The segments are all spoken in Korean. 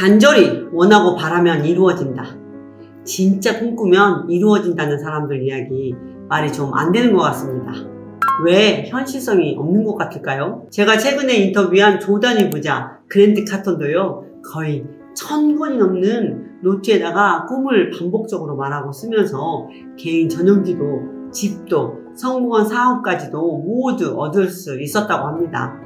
간절히 원하고 바라면 이루어진다. 진짜 꿈꾸면 이루어진다는 사람들 이야기 말이 좀 안 되는 것 같습니다. 왜 현실성이 없는 것 같을까요? 제가 최근에 인터뷰한 조단위 부자 그랜드 카톤도요 거의 천 권이 넘는 노트에다가 꿈을 반복적으로 말하고 쓰면서 개인 전용기도 집도 성공한 사업까지도 모두 얻을 수 있었다고 합니다.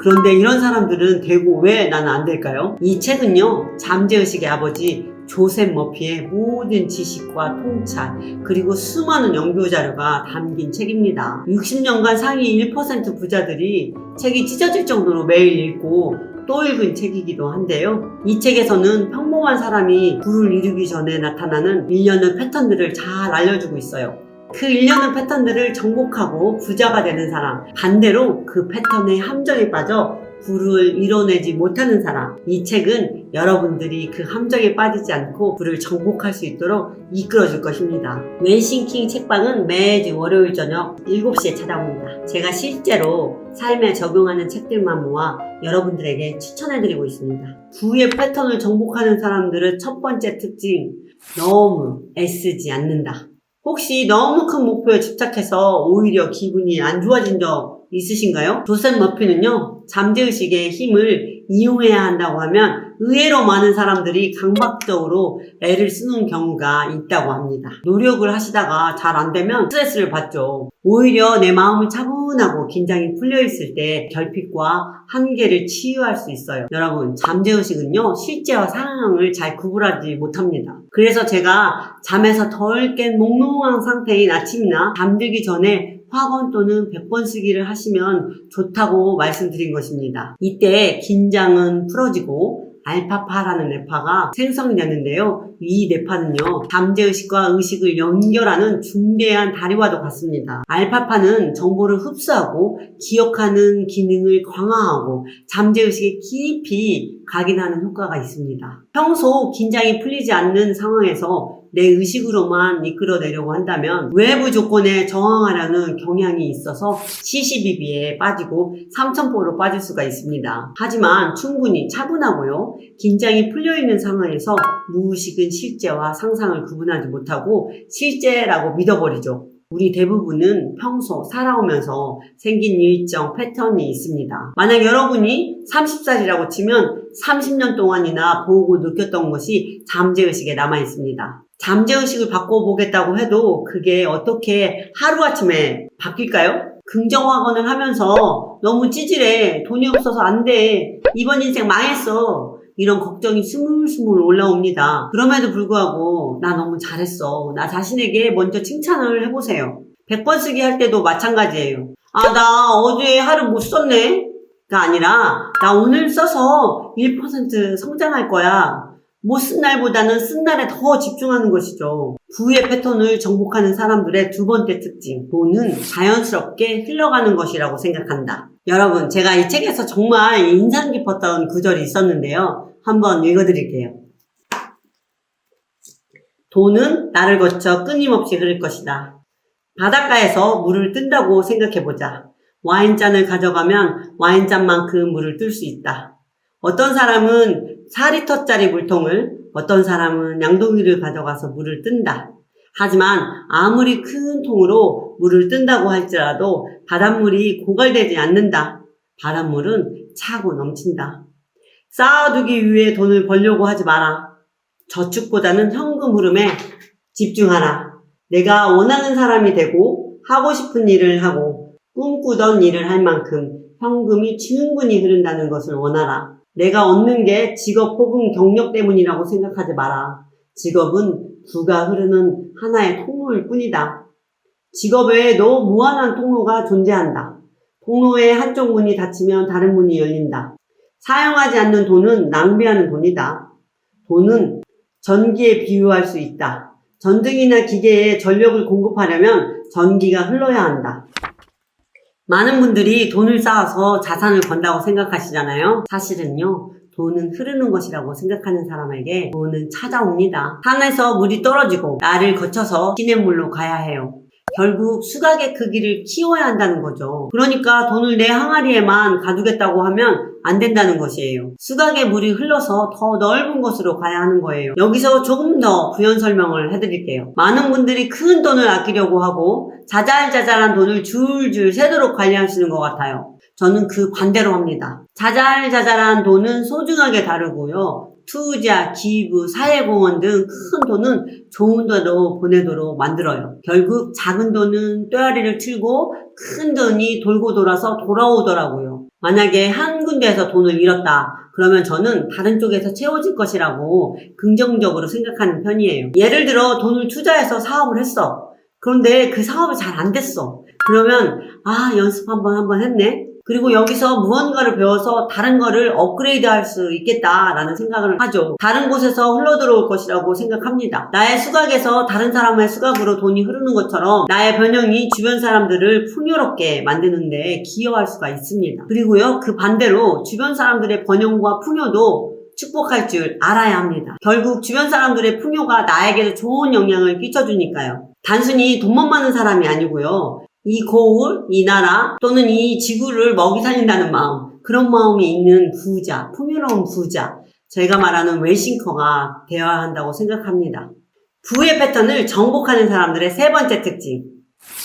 그런데 이런 사람들은 되고 왜 나는 안 될까요? 이 책은요 잠재의식의 아버지 조셉 머피의 모든 지식과 통찰 그리고 수많은 연구 자료가 담긴 책입니다. 60년간 상위 1% 부자들이 책이 찢어질 정도로 매일 읽고 또 읽은 책이기도 한데요. 이 책에서는 평범한 사람이 부를 이루기 전에 나타나는 일련의 패턴들을 잘 알려주고 있어요. 그 일련의 패턴들을 정복하고 부자가 되는 사람, 반대로 그 패턴의 함정에 빠져 부를 이뤄내지 못하는 사람. 이 책은 여러분들이 그 함정에 빠지지 않고 부를 정복할 수 있도록 이끌어줄 것입니다. 웬싱킹 책방은 매주 월요일 저녁 7시에 찾아옵니다. 제가 실제로 삶에 적용하는 책들만 모아 여러분들에게 추천해드리고 있습니다. 부의 패턴을 정복하는 사람들의 첫 번째 특징, 너무 애쓰지 않는다. 혹시 너무 큰 목표에 집착해서 오히려 기분이 안 좋아진 적 있으신가요? 조셉 머피는요, 잠재의식의 힘을 이용해야 한다고 하면 의외로 많은 사람들이 강박적으로 애를 쓰는 경우가 있다고 합니다. 노력을 하시다가 잘 안 되면 스트레스를 받죠. 오히려 내 마음을 차분하고 긴장이 풀려있을 때 결핍과 한계를 치유할 수 있어요. 여러분, 잠재의식은요, 실제와 상황을 잘 구분하지 못합니다. 그래서 제가 잠에서 덜 깬 몽롱한 상태인 아침이나 잠들기 전에 확언 또는 100번 쓰기를 하시면 좋다고 말씀드린 것입니다. 이때 긴장은 풀어지고 알파파라는 뇌파가 생성이 되는데요. 이 뇌파는요, 잠재의식과 의식을 연결하는 중대한 다리와도 같습니다. 알파파는 정보를 흡수하고 기억하는 기능을 강화하고 잠재의식에 깊이 각인하는 효과가 있습니다. 평소 긴장이 풀리지 않는 상황에서 내 의식으로만 이끌어내려고 한다면 외부 조건에 저항하려는 경향이 있어서 시시비비에 빠지고 삼천포로 빠질 수가 있습니다. 하지만 충분히 차분하고요. 긴장이 풀려 있는 상황에서 무의식은 실제와 상상을 구분하지 못하고 실제라고 믿어버리죠. 우리 대부분은 평소 살아오면서 생긴 일정 패턴이 있습니다. 만약 여러분이 30살이라고 치면 30년 동안이나 보고 느꼈던 것이 잠재의식에 남아 있습니다. 잠재의식을 바꿔보겠다고 해도 그게 어떻게 하루아침에 바뀔까요? 긍정학원을 하면서 너무 찌질해. 돈이 없어서 안 돼. 이번 인생 망했어. 이런 걱정이 스물스물 올라옵니다. 그럼에도 불구하고 나 너무 잘했어. 나 자신에게 먼저 칭찬을 해보세요. 100번 쓰기 할 때도 마찬가지예요. 아, 나 어제 하루 못 썼네? 가 아니라 나 오늘 써서 1% 성장할 거야. 못 쓴 날보다는 쓴 날에 더 집중하는 것이죠. 부의 패턴을 정복하는 사람들의 두 번째 특징. 돈은 자연스럽게 흘러가는 것이라고 생각한다. 여러분, 제가 이 책에서 정말 인상 깊었던 구절이 있었는데요. 한번 읽어드릴게요. 돈은 나를 거쳐 끊임없이 흐를 것이다. 바닷가에서 물을 뜬다고 생각해보자. 와인잔을 가져가면 와인잔만큼 물을 뜰 수 있다. 어떤 사람은 4리터짜리 물통을, 어떤 사람은 양동이를 가져가서 물을 뜬다. 하지만 아무리 큰 통으로 물을 뜬다고 할지라도 바닷물이 고갈되지 않는다. 바닷물은 차고 넘친다. 쌓아두기 위해 돈을 벌려고 하지 마라. 저축보다는 현금 흐름에 집중하라. 내가 원하는 사람이 되고 하고 싶은 일을 하고 꿈꾸던 일을 할 만큼 현금이 충분히 흐른다는 것을 원하라. 내가 얻는 게 직업 혹은 경력 때문이라고 생각하지 마라. 직업은 부가 흐르는 하나의 통로일 뿐이다. 직업 외에도 무한한 통로가 존재한다. 통로의 한쪽 문이 닫히면 다른 문이 열린다. 사용하지 않는 돈은 낭비하는 돈이다. 돈은 전기에 비유할 수 있다. 전등이나 기계에 전력을 공급하려면 전기가 흘러야 한다. 많은 분들이 돈을 쌓아서 자산을 번다고 생각하시잖아요. 사실은요, 돈은 흐르는 것이라고 생각하는 사람에게 돈은 찾아옵니다. 산에서 물이 떨어지고 나를 거쳐서 시냇물로 가야 해요. 결국 수각의 크기를 키워야 한다는 거죠. 그러니까 돈을 내 항아리에만 가두겠다고 하면 안 된다는 것이에요. 수각의 물이 흘러서 더 넓은 곳으로 가야 하는 거예요. 여기서 조금 더 부연 설명을 해드릴게요. 많은 분들이 큰 돈을 아끼려고 하고 자잘자잘한 돈을 줄줄 새도록 관리하시는 것 같아요. 저는 그 반대로 합니다. 자잘자잘한 돈은 소중하게 다루고요. 투자, 기부, 사회공헌 등 큰 돈은 좋은 데로 보내도록 만들어요. 결국 작은 돈은 뼈아리를 틀고 큰 돈이 돌고 돌아서 돌아오더라고요. 만약에 한 군데에서 돈을 잃었다. 그러면 저는 다른 쪽에서 채워질 것이라고 긍정적으로 생각하는 편이에요. 예를 들어 돈을 투자해서 사업을 했어. 그런데 그 사업이 잘 안 됐어. 그러면 아 연습 한번 한번 했네. 그리고 여기서 무언가를 배워서 다른 거를 업그레이드 할 수 있겠다라는 생각을 하죠. 다른 곳에서 흘러 들어올 것이라고 생각합니다. 나의 수각에서 다른 사람의 수각으로 돈이 흐르는 것처럼 나의 변형이 주변 사람들을 풍요롭게 만드는데 기여할 수가 있습니다. 그리고요, 그 반대로 주변 사람들의 번영과 풍요도 축복할 줄 알아야 합니다. 결국 주변 사람들의 풍요가 나에게도 좋은 영향을 끼쳐주니까요. 단순히 돈만 많은 사람이 아니고요. 이 고을, 이 나라 또는 이 지구를 먹이 살린다는 마음, 그런 마음이 있는 부자, 풍요로운 부자, 제가 말하는 웰싱커가 되어야 한다고 생각합니다. 부의 패턴을 정복하는 사람들의 세 번째 특징.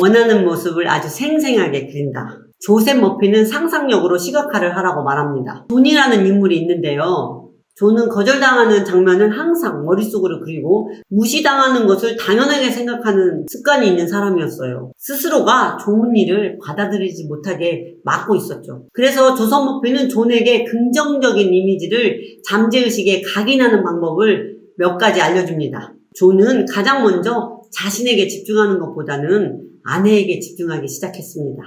원하는 모습을 아주 생생하게 그린다. 조셉 머피는 상상력으로 시각화를 하라고 말합니다. 존이라는 인물이 있는데요. 존은 거절당하는 장면을 항상 머릿속으로 그리고 무시당하는 것을 당연하게 생각하는 습관이 있는 사람이었어요. 스스로가 좋은 일을 받아들이지 못하게 막고 있었죠. 그래서 조선 머피는 존에게 긍정적인 이미지를 잠재의식에 각인하는 방법을 몇 가지 알려줍니다. 존은 가장 먼저 자신에게 집중하는 것보다는 아내에게 집중하기 시작했습니다.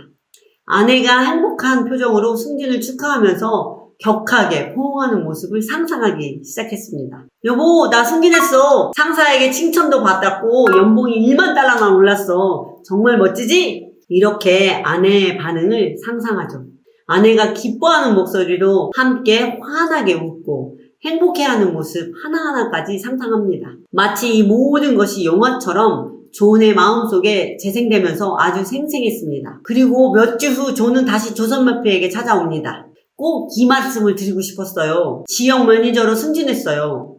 아내가 행복한 표정으로 승진을 축하하면서 격하게 포옹하는 모습을 상상하기 시작했습니다. 여보, 나 승진했어. 상사에게 칭찬도 받았고 연봉이 1만 달러나 올랐어. 정말 멋지지? 이렇게 아내의 반응을 상상하죠. 아내가 기뻐하는 목소리로 함께 환하게 웃고 행복해하는 모습 하나하나까지 상상합니다. 마치 이 모든 것이 영화처럼 존의 마음속에 재생되면서 아주 생생했습니다. 그리고 몇 주 후 존은 다시 조선마피에게 찾아옵니다. 꼭 이 말씀을 드리고 싶었어요. 지역 매니저로 승진했어요.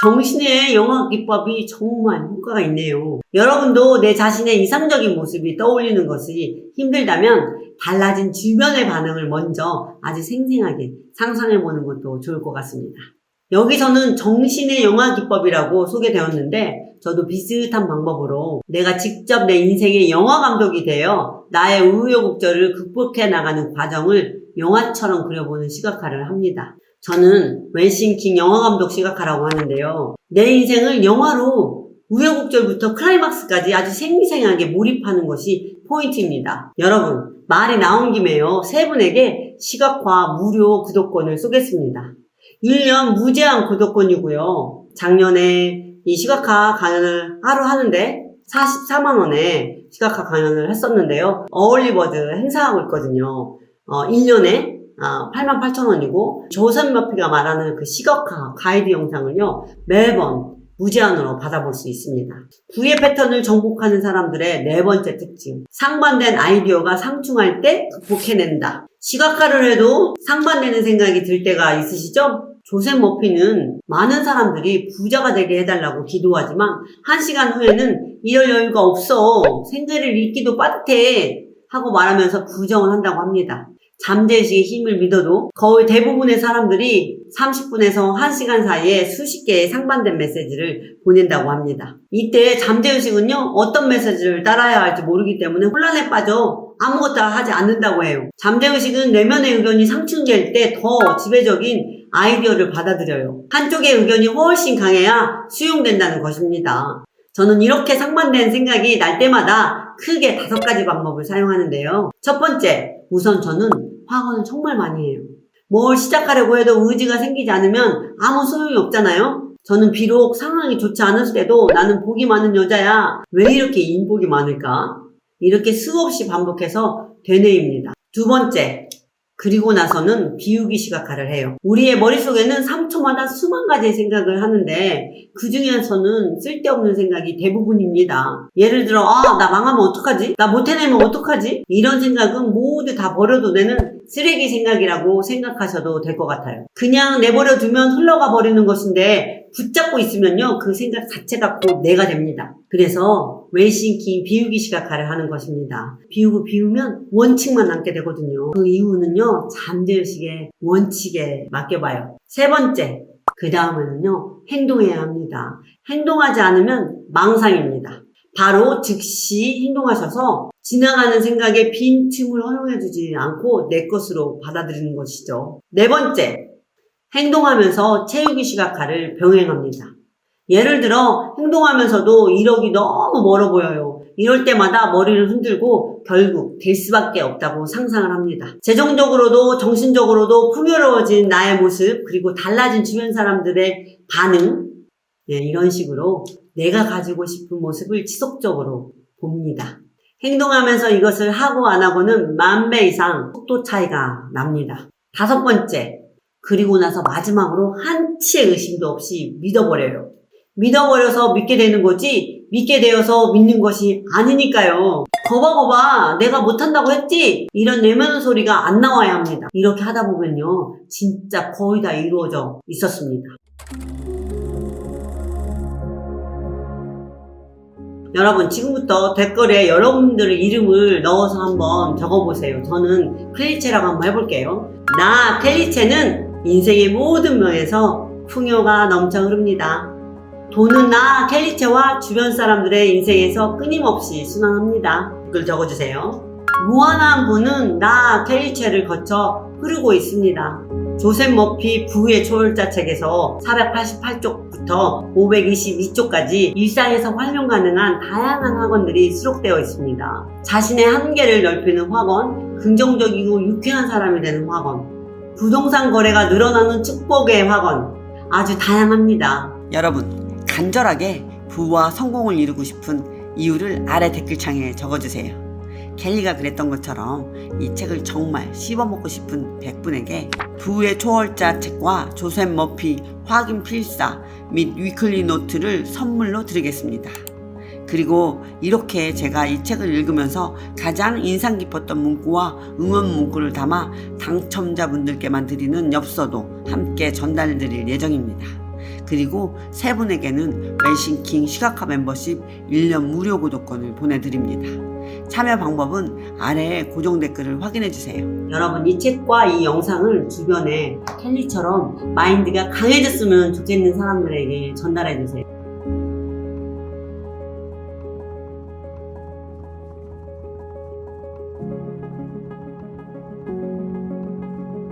정신의 영화 기법이 정말 효과가 있네요. 여러분도 내 자신의 이상적인 모습이 떠올리는 것이 힘들다면 달라진 주변의 반응을 먼저 아주 생생하게 상상해보는 것도 좋을 것 같습니다. 여기서는 정신의 영화 기법이라고 소개되었는데 저도 비슷한 방법으로 내가 직접 내 인생의 영화 감독이 되어 나의 우여곡절을 극복해 나가는 과정을 영화처럼 그려보는 시각화를 합니다. 저는 웬싱킹 영화 감독 시각화라고 하는데요. 내 인생을 영화로 우여곡절부터 클라이막스까지 아주 생생하게 몰입하는 것이 포인트입니다. 여러분, 말이 나온 김에요. 세 분에게 시각화 무료 구독권을 쏘겠습니다. 1년 무제한 구독권이고요. 작년에 이 시각화 강연을 하루 하는데 44만원에 시각화 강연을 했었는데요. 어울리버드 행사하고 있거든요. 어, 1년에 8만 8천 원이고 조선 머피가 말하는 그 시각화 가이드 영상을요 매번 무제한으로 받아볼 수 있습니다. 부의 패턴을 정복하는 사람들의 네 번째 특징. 상반된 아이디어가 상충할 때 극복해낸다. 시각화를 해도 상반되는 생각이 들 때가 있으시죠? 조셉 머피는 많은 사람들이 부자가 되게 해달라고 기도하지만 한 시간 후에는 이럴 여유가 없어. 생계를 잃기도 빠듯해. 하고 말하면서 부정을 한다고 합니다. 잠재의식의 힘을 믿어도 거의 대부분의 사람들이 30분에서 1시간 사이에 수십 개의 상반된 메시지를 보낸다고 합니다. 이때 잠재의식은요, 어떤 메시지를 따라야 할지 모르기 때문에 혼란에 빠져 아무것도 하지 않는다고 해요. 잠재의식은 내면의 의견이 상충될 때 더 지배적인 아이디어를 받아들여요. 한쪽의 의견이 훨씬 강해야 수용된다는 것입니다. 저는 이렇게 상반된 생각이 날 때마다 크게 다섯 가지 방법을 사용하는데요. 첫 번째, 우선 저는 확언을 정말 많이 해요. 뭘 시작하려고 해도 의지가 생기지 않으면 아무 소용이 없잖아요? 저는 비록 상황이 좋지 않을 때도 나는 복이 많은 여자야. 왜 이렇게 인복이 많을까? 이렇게 수없이 반복해서 되뇌입니다. 두 번째, 그리고 나서는 비우기 시각화를 해요. 우리의 머릿속에는 3초마다 수만 가지의 생각을 하는데 그 중에서는 쓸데없는 생각이 대부분입니다. 예를 들어 아 나 망하면 어떡하지? 나 못해내면 어떡하지? 이런 생각은 모두 다 버려도 되는 쓰레기 생각이라고 생각하셔도 될 것 같아요. 그냥 내버려 두면 흘러가 버리는 것인데 붙잡고 있으면요 그 생각 자체가 곧 내가 됩니다. 그래서 웰싱킹 비우기 시각화를 하는 것입니다. 비우고 비우면 원칙만 남게 되거든요. 그 이유는요 잠재의식의 원칙에 맡겨봐요. 세 번째 그 다음에는요 행동해야 합니다. 행동하지 않으면 망상입니다. 바로 즉시 행동하셔서 지나가는 생각에 빈틈을 허용해주지 않고 내 것으로 받아들이는 것이죠. 네 번째, 행동하면서 채우기 시각화를 병행합니다. 예를 들어 행동하면서도 이력이 너무 멀어 보여요. 이럴 때마다 머리를 흔들고 결국 될 수밖에 없다고 상상을 합니다. 재정적으로도 정신적으로도 풍요로워진 나의 모습 그리고 달라진 주변 사람들의 반응 네, 이런 식으로 내가 가지고 싶은 모습을 지속적으로 봅니다. 행동하면서 이것을 하고 안 하고는 만배 이상 속도 차이가 납니다. 다섯 번째, 그리고 나서 마지막으로 한치의 의심도 없이 믿어버려요. 믿어버려서 믿게 되는 거지, 믿게 되어서 믿는 것이 아니니까요. 거봐, 거봐, 내가 못한다고 했지? 이런 내면 소리가 안 나와야 합니다. 이렇게 하다 보면요, 진짜 거의 다 이루어져 있었습니다. 여러분 지금부터 댓글에 여러분들의 이름을 넣어서 한번 적어보세요. 저는 클리체라고 한번 해볼게요. 나 켈리체는 인생의 모든 면에서 풍요가 넘쳐 흐릅니다. 돈은 나 켈리체와 주변 사람들의 인생에서 끊임없이 순환합니다. 댓글 적어주세요. 무한한 부는 나 켈리체를 거쳐 흐르고 있습니다. 조셉 머피 부의 초월자 책에서 488쪽부터 522쪽까지 일상에서 활용 가능한 다양한 학원들이 수록되어 있습니다. 자신의 한계를 넓히는 학원, 긍정적이고 유쾌한 사람이 되는 학원, 부동산 거래가 늘어나는 축복의 학원, 아주 다양합니다. 여러분, 간절하게 부와 성공을 이루고 싶은 이유를 아래 댓글창에 적어주세요. 켈리가 그랬던 것처럼 이 책을 정말 씹어먹고 싶은 100분에게 부의 초월자 책과 조셉 머피 확인 필사 및 위클리 노트를 선물로 드리겠습니다. 그리고 이렇게 제가 이 책을 읽으면서 가장 인상 깊었던 문구와 응원 문구를 담아 당첨자분들께만 드리는 엽서도 함께 전달 드릴 예정입니다. 그리고 세 분에게는 웰싱킹 시각화 멤버십 1년 무료 구독권을 보내드립니다. 참여 방법은 아래 고정 댓글을 확인해 주세요. 여러분 이 책과 이 영상을 주변에 켈리처럼 마인드가 강해졌으면 좋겠는 사람들에게 전달해 주세요.